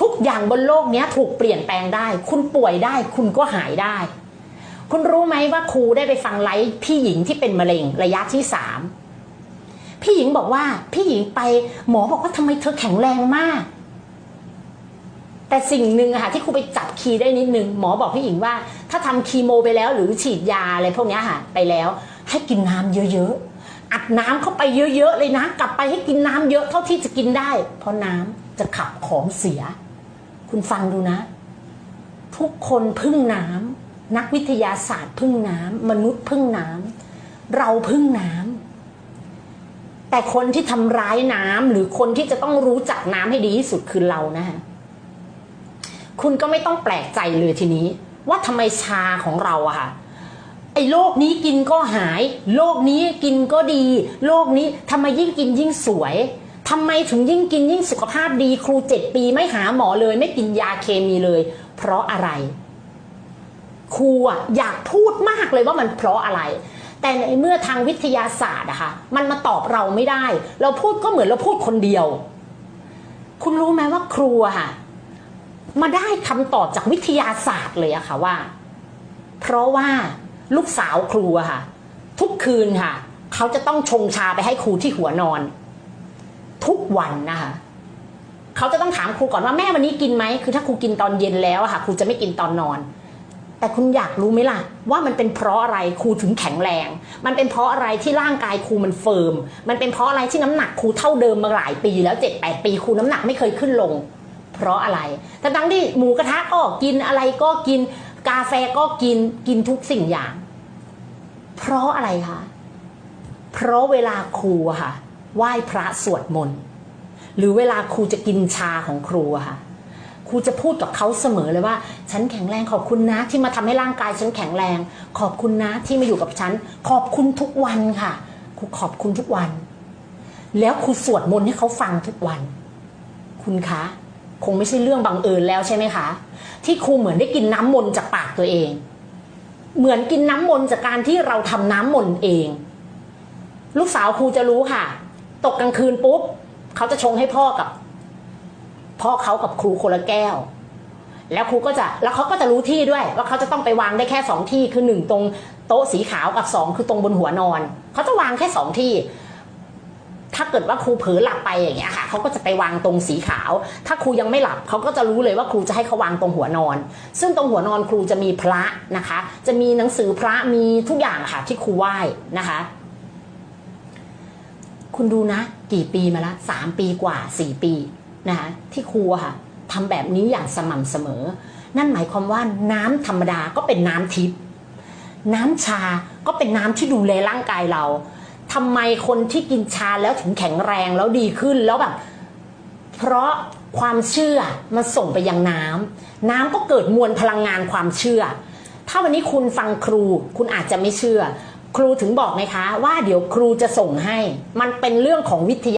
ทุกอย่างบนโลกนี้ถูกเปลี่ยนแปลงได้ คุณป่วยได้คุณก็หายได้ คุณรู้ไหมว่าครูได้ไปฟังไลฟ์พี่หญิงที่เป็นมะเร็งระยะที่สามพี่หญิงบอกว่าพี่หญิงไปหมอบอกว่าทำไมเธอแข็งแรงมาก แต่สิ่งหนึ่งค่ะที่ครูไปจับคีย์ได้นิดนึงหมอบอกพี่หญิงว่า ถ้าทำคีโมไปแล้วหรือฉีดยาอะไรพวกนี้ค่ะไปแล้ว ให้กินน้ำเยอะๆอัดน้ำเข้าไปเยอะๆเลยนะ กลับไปให้กินน้ำเยอะเท่าที่จะกินได้ เพราะน้ำจะขับของเสีย คุณฟังดูนะ ทุกคนพึ่งน้ำนักวิทยาศาสตร์พึ่งน้ำมนุษย์พึ่งน้ำเราพึ่งน้ำแต่คนที่ทำร้ายน้ำหรือคนที่จะต้องรู้จักน้ำให้ดีที่สุดคือเรานะคะคุณก็ไม่ต้องแปลกใจเลยทีนี้ ว่าทำไมชาของเราอะค่ะไอ้โรคนี้กินก็หาย โรคนี้กินก็ดี โรคนี้ทำไมยิ่งกินยิ่งสวย ทำไมถึงยิ่งกินยิ่งสุขภาพดีครูเจ็ดปีไม่หาหมอเลย ไม่กินยาเคมีเลย เพราะอะไร ครูอะอยากพูดมากเลยว่ามันเพราะอะไร แต่ในเมื่อทางวิทยาศาสตร์อะคะมันมาตอบเราไม่ได้ เราพูดก็เหมือนเราพูดคนเดียว คุณรู้ไหมว่าครูอะค่ะ มาได้คำตอบจากวิทยาศาสตร์เลยอะค่ะว่า เพราะว่าลูกสาวครูอะค่ะ ทุกคืนค่ะ เขาจะต้องชงชาไปให้ครูที่หัวนอน ทุกวันนะคะเขาจะต้องถามครูก่อนว่าแม่วันนี้กินไหมคือถ้าครูกินตอนเย็นแล้วอะค่ะครูจะไม่กินตอนนอน แต่คุณอยากรู้ไหมล่ะ ว่ามันเป็นเพราะอะไรครูถึงแข็งแรง มันเป็นเพราะอะไรที่ร่างกายครูมันเฟิร์มมันเป็นเพราะอะไรที่น้ำหนักครูเท่าเดิมมาหลายปีแล้วเจ็ดแปดปีครูน้ำหนักไม่เคยขึ้นลง เพราะอะไรแต่ทั้งที่หมูกระทะก็กินอะไรก็กิน กาแฟก็กินกินทุกสิ่งอย่าง เพราะอะไรคะเพราะเวลาครูค่ะ ไหว้พระสวดมนต์หรือเวลาครูจะกินชาของครูอะค่ะครูจะพูดกับเขาเสมอเลยว่า ฉันแข็งแรงขอบคุณนะ ที่มาทำให้ร่างกายฉันแข็งแรง ขอบคุณนะที่มาอยู่กับฉัน ขอบคุณทุกวันค่ะครูขอบคุณทุกวัน แล้วครูสวดมนต์ให้เขาฟังทุกวัน คุณคะคงไม่ใช่เรื่องบังเอิญแล้วใช่ไหมคะ ที่ครูเหมือนได้กินน้ำมนต์จากปากตัวเอง เหมือนกินน้ำมนต์จากการที่เราทำน้ำมนต์เอง ลูกสาวครูจะรู้ค่ะ ตกกลางคืนปุ๊บเขาจะชงให้พ่อกับ พ่อเขากับครูคนละแก้ว แล้วครูก็จะแล้วเขาก็จะรู้ที่ด้วย ว่าเขาจะต้องไปวางได้แค่สองที่คือหนึ่งตรงโต๊ะสีขาวกับสองคือตรงบนหัวนอนเขาจะวางแค่สองที่ ถ้าเกิดว่าครูเผลอหลับไปอย่างเงี้ยค่ะเขาก็จะไปวางตรงสีขาว ถ้าครูยังไม่หลับเขาก็จะรู้เลยว่าครูจะให้เขาวางตรงหัวนอน ซึ่งตรงหัวนอนครูจะมีพระนะคะ จะมีหนังสือพระมีทุกอย่างค่ะที่ครูไหว้นะคะ คุณดูนะ กี่ปีมาละสามปีกว่าสี่ปีนะคะที่ครูค่ะทำแบบนี้อย่างสม่ำเสมอ นั่นหมายความว่าน้ำธรรมดาก็เป็นน้ำทิพย์น้ำชาก็เป็นน้ำที่ดูแลร่างกายเราทำไมคนที่กินชาแล้วถึงแข็งแรงแล้วดีขึ้นแล้วแบบเพราะความเชื่อมันส่งไปยังน้ำน้ำก็เกิดมวลพลังงานความเชื่อ ถ้าวันนี้คุณฟังครูคุณอาจจะไม่เชื่อ ครูถึงบอกไหมคะว่าเดี๋ยวครูจะส่งให้ มันเป็นเรื่องของวิทยา